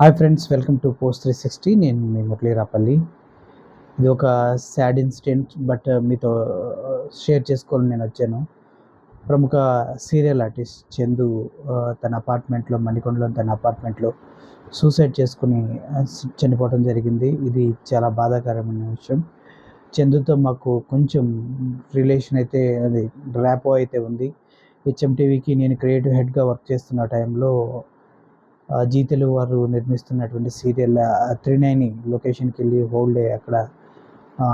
Hi friends welcome to post three sixty. నేను మీ మురళీరాపల్లి ఇది ఒక సాడ్ ఇన్సిడెంట్ బట్ uh, మీతో uh, షేర్ చేసుకోవాలని నేను వచ్చాను. ప్రముఖ సీరియల్ ఆర్టిస్ట్ చందు uh, తన అపార్ట్మెంట్లో మణికొండలో తన అపార్ట్మెంట్లో సూసైడ్ చేసుకుని చనిపోవడం జరిగింది. ఇది చాలా బాధాకరమైన విషయం. చందుతో మాకు కొంచెం రిలేషన్ అయితే అది ర్యాపో అయితే ఉంది. హెచ్ఎం టీవీకి నేను క్రియేటివ్ హెడ్గా వర్క్ చేస్తున్న టైంలో జీ తెలుగు వారు నిర్మిస్తున్నటువంటి సీరియల్ త్రినైని లొకేషన్కి వెళ్ళి హోల్ డే అక్కడ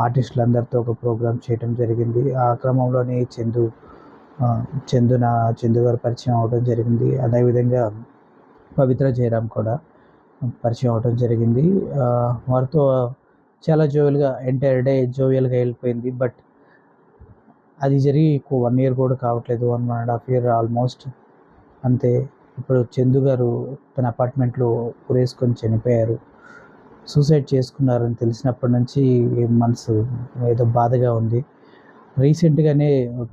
ఆర్టిస్టులందరితో ఒక ప్రోగ్రామ్ చేయడం జరిగింది. ఆ క్రమంలోనే చందు చందున చందు నా చందు గారు పరిచయం అవడం జరిగింది. అదేవిధంగా పవిత్ర జయరామ్ కూడా పరిచయం అవడం జరిగింది. వారితో చాలా జోవియల్గా ఎంటైర్ డే జోవియల్గా వెళ్ళిపోయింది. బట్ అది జరిగి వన్ ఇయర్ కూడా కావట్లేదు. One one and half year almost అంతే. ఇప్పుడు చందు గారు తన అపార్ట్మెంట్లో ఉరేసుకొని చనిపోయారు. సూసైడ్ చేసుకున్నారని తెలిసినప్పటి నుంచి మనసు ఏదో బాధగా ఉంది. రీసెంట్గానే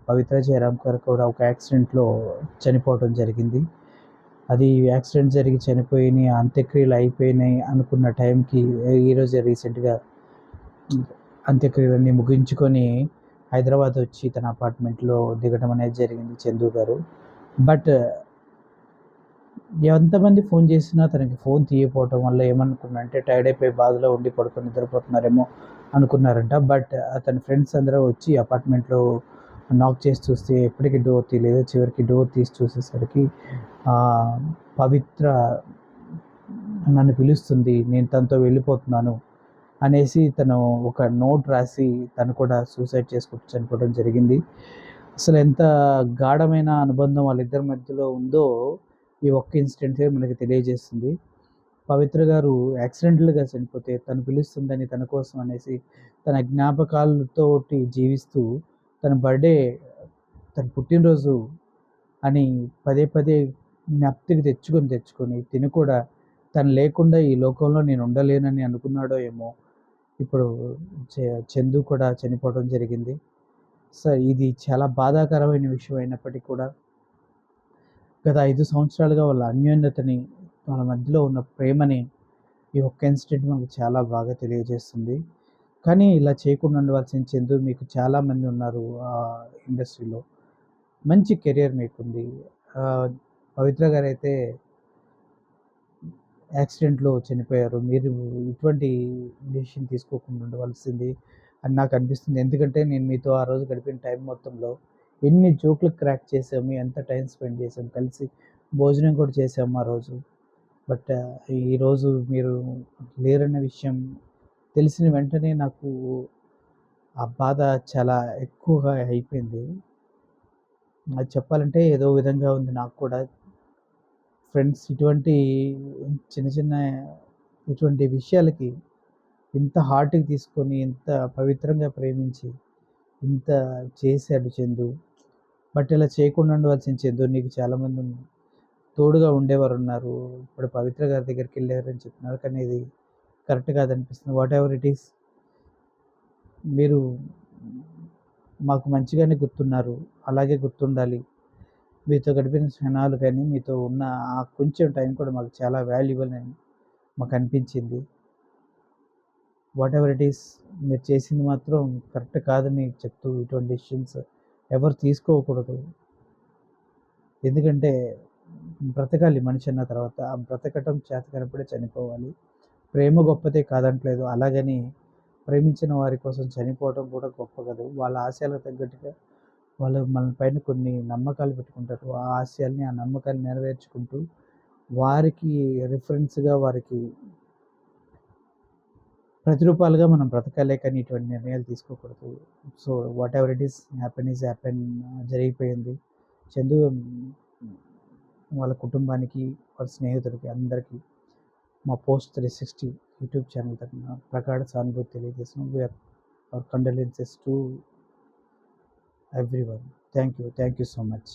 పవిత్ర జయరామ్ గారు కూడా ఒక యాక్సిడెంట్లో చనిపోవడం జరిగింది. అది యాక్సిడెంట్ జరిగి చనిపోయినాయి అంత్యక్రియలు అయిపోయినాయి అనుకున్న టైంకి ఈరోజే రీసెంట్గా అంత్యక్రియలన్నీ ముగించుకొని హైదరాబాద్ వచ్చి తన అపార్ట్మెంట్లో దిగడం అనేది జరిగింది చందు గారు. బట్ ఎంతమంది ఫోన్ చేసినా తనకి ఫోన్ తీయకపోవటం వల్ల ఏమనుకున్నారంటే టైర్డ్ అయిపోయి బాధలో ఉండి పడుకొని నిద్రపోతున్నారేమో అనుకున్నారంట. బట్ అతని ఫ్రెండ్స్ అందరూ వచ్చి అపార్ట్మెంట్లో నాక్ చేసి చూస్తే ఎప్పటికీ డోర్ తీయలేదు. చివరికి డోర్ తీసి చూసేసరికి పవిత్ర నన్ను పిలుస్తుంది నేను తనతో వెళ్ళిపోతున్నాను అనేసి తను ఒక నోట్ రాసి తను కూడా సూసైడ్ చేసుకుంటూ చనిపోవడం జరిగింది. అసలు ఎంత గాఢమైన అనుబంధం వాళ్ళిద్దరి మధ్యలో ఉందో ఈ ఒక్క ఇన్సిడెంటే మనకి తెలియజేస్తుంది. పవిత్ర గారు యాక్సిడెంటల్గా చనిపోతే తను పిలుస్తుందని తన కోసం అనేసి తన జ్ఞాపకాలతోటి జీవిస్తూ తన బర్త్డే తన పుట్టినరోజు అని పదే పదే జ్ఞప్తికి తెచ్చుకొని తెచ్చుకొని తిని కూడా తను లేకుండా ఈ లోకంలో నేను ఉండలేనని అనుకున్నాడో ఏమో ఇప్పుడు చందు కూడా చనిపోవడం జరిగింది. సార్ ఇది చాలా బాధాకరమైన విషయం అయినప్పటికీ కూడా గత ఐదు సంవత్సరాలుగా వాళ్ళ అన్యోన్యతని వాళ్ళ మధ్యలో ఉన్న ప్రేమని ఈ ఒక్క ఇన్సిడెంట్ మనకు చాలా బాగా తెలియజేస్తుంది. కానీ ఇలా చేయకుండా ఉండవలసిన చందు మీకు చాలామంది ఉన్నారు ఆ ఇండస్ట్రీలో. మంచి కెరియర్ మీకుంది. పవిత్ర గారు అయితే యాక్సిడెంట్లో చనిపోయారు. మీరు ఇటువంటి డెసిషన్ తీసుకోకుండా ఉండవలసింది అని నాకు అనిపిస్తుంది. ఎందుకంటే నేను మీతో ఆ రోజు గడిపిన టైం మొత్తంలో ఎన్ని జోకులు క్రాక్ చేసాము ఎంత టైం స్పెండ్ చేసాం కలిసి భోజనం కూడా చేసాము ఆ రోజు. బట్ ఈరోజు మీరు లేరన్న విషయం తెలిసిన వెంటనే నాకు ఆ బాధ చాలా ఎక్కువగా అయిపోయింది. అది చెప్పాలంటే ఏదో విధంగా ఉంది నాకు కూడా. ఫ్రెండ్స్ ఇటువంటి చిన్న చిన్న ఇటువంటి విషయాలకి ఇంత హార్ట్కి తీసుకొని ఇంత పవిత్రంగా ప్రేమించి ఇంత చేశాడు చందు. బట్ ఇలా చేయకుండా ఉండవలసిన చందు నీకు చాలామంది తోడుగా ఉండేవారు ఉన్నారు ఇప్పుడు పవిత్ర గారి దగ్గరికి వెళ్ళారని చెప్తున్నారు. కానీ ఇది కరెక్ట్ కాదనిపిస్తుంది. వాట్ ఎవర్ ఇట్ ఈస్ మీరు మాకు మంచిగానే గుర్తున్నారు. అలాగే గుర్తుండాలి. మీతో గడిపిన క్షణాలు కానీ మీతో ఉన్న ఆ కొంచెం టైం కూడా మాకు చాలా వాల్యుబుల్ అని మాకు అనిపించింది. వాట్ ఎవర్ ఇట్ ఈస్ మీరు చేసింది మాత్రం కరెక్ట్ కాదని చెప్తూ ఇటువంటి డెసిషన్స్ ఎవరు తీసుకోకూడదు. ఎందుకంటే బ్రతకాలి మనిషి అన్న తర్వాత ఆ బ్రతకటం చేత కనపడే చనిపోవాలి. ప్రేమ గొప్పదే కాదంటలేదు. అలాగని ప్రేమించిన వారి కోసం చనిపోవడం కూడా గొప్ప కదా. వాళ్ళ ఆశయాలకు తగ్గట్టుగా వాళ్ళు మన పైన కొన్ని నమ్మకాలు పెట్టుకుంటారు. ఆ ఆశయాల్ని ఆ నమ్మకాలు నెరవేర్చుకుంటూ వారికి రిఫరెన్స్గా వారికి ప్రతిరూపాలుగా మనం బ్రతకాలే కానీ ఇటువంటి నిర్ణయాలు తీసుకోకూడదు. So whatever it is happen is happen జరిగిపోయింది. చందు వాళ్ళ కుటుంబానికి వాళ్ళ స్నేహితులకి అందరికీ మా post three sixty YouTube channel తరఫున ప్రగాఢ సానుభూతి తెలియజేసిన we are our condolences to everyone thank you thank you so much